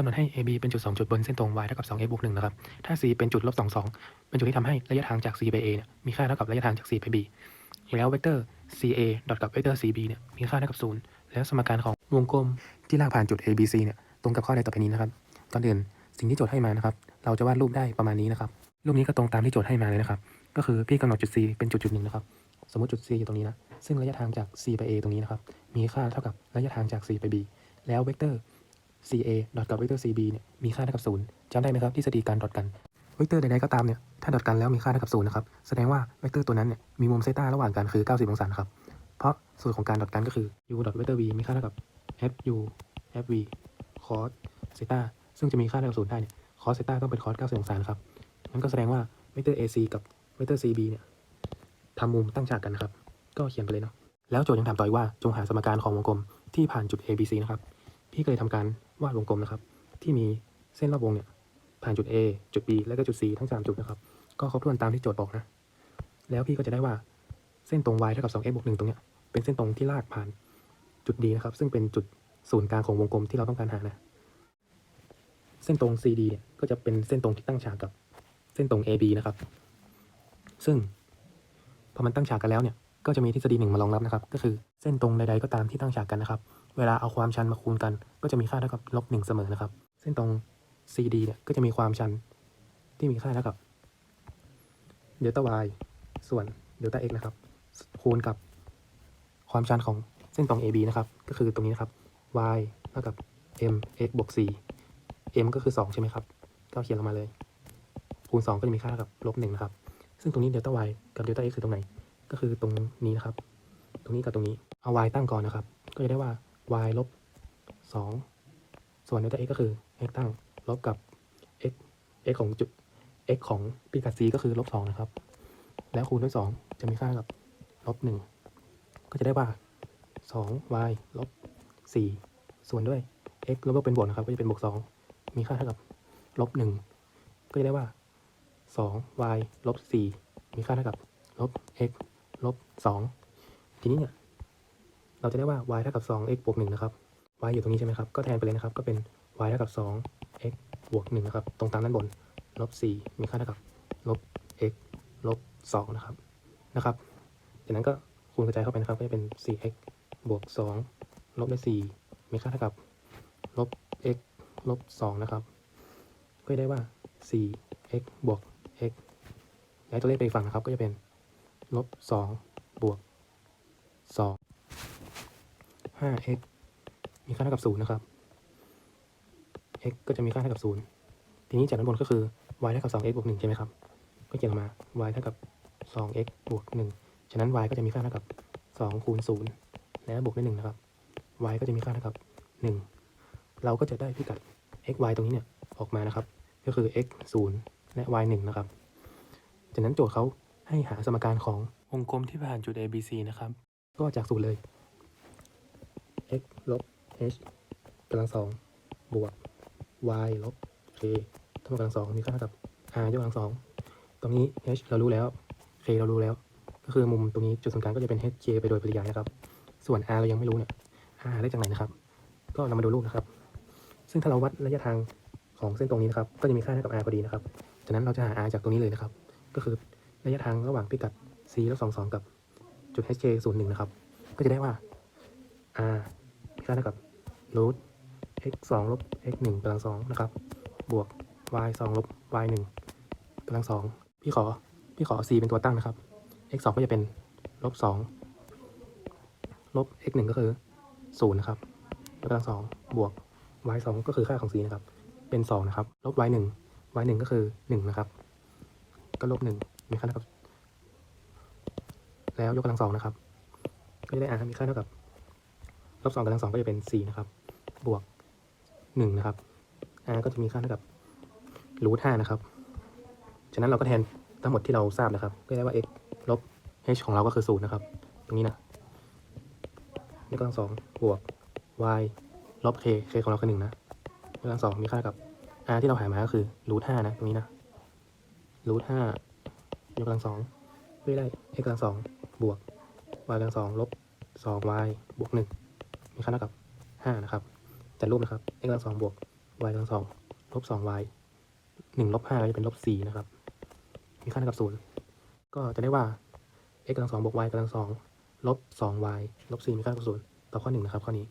ำหนดให้ AB เป็นจุด 2 จุดบนเส้นตรง y เท่ากับ 2x บวก1นะครับ ถ้า c เป็นจุดลบ2 2 เป็นจุดที่ทำให้ระยะทางจาก c ไป a เนี่ยมีค่าเท่ากับระยะทางจาก c ไป b แล้วเวกเตอร์ ca ดอทกับเวกเตอร์ cb เนี่ยมีค่าเท่ากับ 0 แล้วสมการของวงกลมที่ลากผ่านจุด abc เนี่ยตรงกับข้อใดต่อไปนี้นะครับก่อนอื่นสิ่งที่โจทย์ให้มานะครับเราจะวาดรูปได้ประมาณนี้นะครับรูปนี้ก็ตรงตามที่โจทย์ให้มาเลยนะครับก็คือพี่กำหนดจุด c เป็นจุดจุดหนึ่งนะครับสมมติจุด c อยู่ตรงนี้นะซึ่งระยะทางจาก c ไป a ตรงนี้นะครับมีค่าเท่ากับระยะทางจาก c ไป b แล้วเวกเตอร์ ca ดอทกับเวกเตอร์ cb เนี่ยมีค่าเท่ากับ0จำได้ไหมครับทฤษฎีการดอทกันเวกเตอร์ใดๆก็ตามเนี่ยถ้าดอทกันแล้วมีค่าเท่ากับ0นะครับแสดงว่าเวกเตอร์ตัวนั้นเนี่ยมีมุมเซต้าระหว่างกันคือ 90 องศาครับเพราะสูตรของการดอทกันก็คือ u ดอทเวกเตอร์ v มีค่าเท่ากับ fu fv cos เซต้าซึ่งจะมีค่าเท่ากับ0ได้เนี่ย cos เซต้าต้องเป็น cos 90 องศาครับนั่นก็แสดงว่าเวกเตอร์ ac กับเวกเตอร์ cb เนี่ยทำมุมตั้งฉากกันนะครับก็เขียนไปเลยเนาะแล้วโจทย์ยังถามต่ออีกว่าจงหาสมการของวงกลมที่ผ่านจุด ABC นะครับ พี่เคยทำการวาดวงกลมนะครับ ที่มีเส้นรอบวงเนี่ยผ่านจุด A จุด B และก็จุด C ทั้ง 3 จุดนะครับ ก็ครบถ้วนตามที่โจทย์บอกนะ แล้วพี่ก็จะได้ว่าเส้นตรง y เท่ากับ 2x บวก1ตรงเนี้ยเป็นเส้นตรงที่ลากผ่านจุด D นะครับ ซึ่งเป็นจุดศูนย์กลางของวงกลมที่เราต้องการหานะ เส้นตรง CD เนี่ยก็จะเป็นเส้นตรงที่ตั้งฉากกับเส้นตรง AB นะครับ ซึ่งพอมันตั้งฉากกันแล้วเนี่ย ก็จะมีทฤษฎีหนึ่งมารองรับนะครับ ก็คือเส้นตรงใดๆก็ตามที่ตั้งฉากกันนะครับ เวลาเอาความชันมาคูณกัน ก็จะมีค่าเท่ากับลบหนึ่งเสมอนะครับ เส้นตรง CD เนี่ยก็จะมีความชันที่มีค่าเท่ากับเดลต้า y ส่วนเดลต้า x นะครับ คูณกับความชันของเส้นตรง AB นะครับ ก็คือตรงนี้นะครับ y เท่ากับ m x บวก c m ก็คือ 2 ใช่ไหมครับ ก็เขียนลงมาเลย คูณ 2 ก็จะมีค่าเท่ากับลบ1นะครับ ซึ่งตรงนี้เดลต้า y กับเดลต้า x คือตรงไหน ก็คือตรงนี้นะครับ ตรงนี้กับตรงนี้ เอา y ตั้งก่อนนะครับ ก็จะได้ว่า y ลบ2ส่วนเดลต้า x ก็คือ x ตั้งลบกับ x x ของจุด x ของพิกัด c ก็คือลบ2นะครับ แล้วคูณด้วย 2 จะมีค่ากับลบ1ก็จะได้ว่า 2 y ลบ4ส่วนด้วย x ลบลบเป็นบวกนะครับ ก็จะเป็นบวก 2 มีค่าเท่ากับลบ1ก็จะได้ว่า 2 y ลบ4มีค่าเท่ากับลบ x ลบ2ทีนี้เนี่ย เราจะได้ว่า y เท่ากับ 2x บวก1นะครับ y อยู่ตรงนี้ใช่ไหมครับ ก็แทนไปเลยนะครับ ก็เป็น y เท่ากับ 2x บวก1นะครับ ตรงตามด้านบน ลบ 4 มีค่าเท่ากับ ลบ x ลบ 2 นะครับ นะครับ จากนั้นก็คูณกระจายเข้าไปนะครับ ก็จะเป็น 4x บวก 2 ลบด้วย4มีค่าเท่ากับ ลบ x ลบ 2 นะครับ ก็จะได้ว่า 4x บวก x ย้ายตัวเลขไปอีกฝั่งนะครับ ก็จะเป็น ลบ 2 บวก 2 5x มีค่าเท่ากับ 0 นะครับ x ก็จะมีค่าเท่ากับ 0 ทีนี้จากด้านบนก็คือ y เท่ากับ 2x บวก 1 ใช่ไหมครับ ก็เขียนออกมา y เท่ากับ 2x บวก 1 ฉะนั้น y ก็จะมีค่าเท่ากับ 2 คูณ 0 และบวกด้วย1นะครับ y ก็จะมีค่าเท่ากับ 1 เราก็จะได้พิกัด x y ตรงนี้เนี่ยออกมานะครับ ก็คือ x 0 และ y 1นะครับ จากนั้นโจทย์เขาให้หาสมการของวงกลมที่ผ่านจุด A B C นะครับ ก็จากสูตรเลย x ลบ h กำลังสองบวก y ลบ k เท่ากับกำลังสองมีค่าเท่ากับ r ยกกำลังสองตรงนี้ h เรารู้แล้ว k เรารู้แล้ว ก็คือมุมตรงนี้จุดศูนย์กลางก็จะเป็น h k ไปโดยปริยายนะครับ ส่วน r เรายังไม่รู้เนี่ย r ได้จากไหนนะครับ ก็เรามาดูรูปนะครับ ซึ่งถ้าเราวัดระยะทางของเส้นตรงนี้นะครับ ก็จะมีค่าเท่ากับ r พอดีนะครับจากนั้นเราจะหา r จากตรงนี้เลยนะครับ ก็คือระยะทางระหว่างพิกัด c ลบสองสองกับจุด h k ศูนย์หนึ่งนะครับ ก็จะได้ว่า r เท่ากับ root x สองลบ x หนึ่งกำลังสองนะครับ บวก y สองลบ y หนึ่งกำลังสองพี่ขอ พี่ขอ c เป็นตัวตั้งนะครับ x สองก็จะเป็นลบสองลบ x หนึ่งก็คือศูนย์นะครับกกำลังสองบวก y สองก็คือค่าของ c นะครับ เป็นสองนะครับ ลบ y หนึ่ง y หนึ่งก็คือหนึ่งนะครับ ก็ลบหนึ่งมีค่าเท่ากับ แล้วยกกำลังสองนะครับ ก็จะได้ r มีค่าเท่ากับ ลบสองกำลังสองก็จะเป็นสี่นะครับ บวกหนึ่งนะครับ r ก็จะมีค่าเท่ากับรูทห้านะครับ ฉะนั้นเราก็แทนทั้งหมดที่เราทราบนะครับ ก็ได้ว่า x ลบ h ของเราก็คือศูนย์นะครับ ตรงนี้นะยกกำลังสองบวก y ลบ k k ของเราคือหนึ่งนะยกกำลังสองมีค่าเท่ากับ r ที่เราหามาก็คือรูทห้านะ ตรงนี้นะรูทห้ายกกำลังสองก็จะได้ x กำลังสองบวก y กำลังสองลบสอง y บวกหนึ่ง มีค่าเท่ากับ5นะครับ แต่รูปนะครับ x กำลังสองบวก y กำลังสองลบสอง y หนึ่งลบห้าก็จะเป็นลบสี่นะครับ มีค่าเท่ากับศูนย์ก็จะได้ว่า x กำลังสองบวก y กำลังสองลบสอง y ลบสี่มีค่าเท่ากับศูนย์ตอข้อหนึ่งนะครับข้อนี้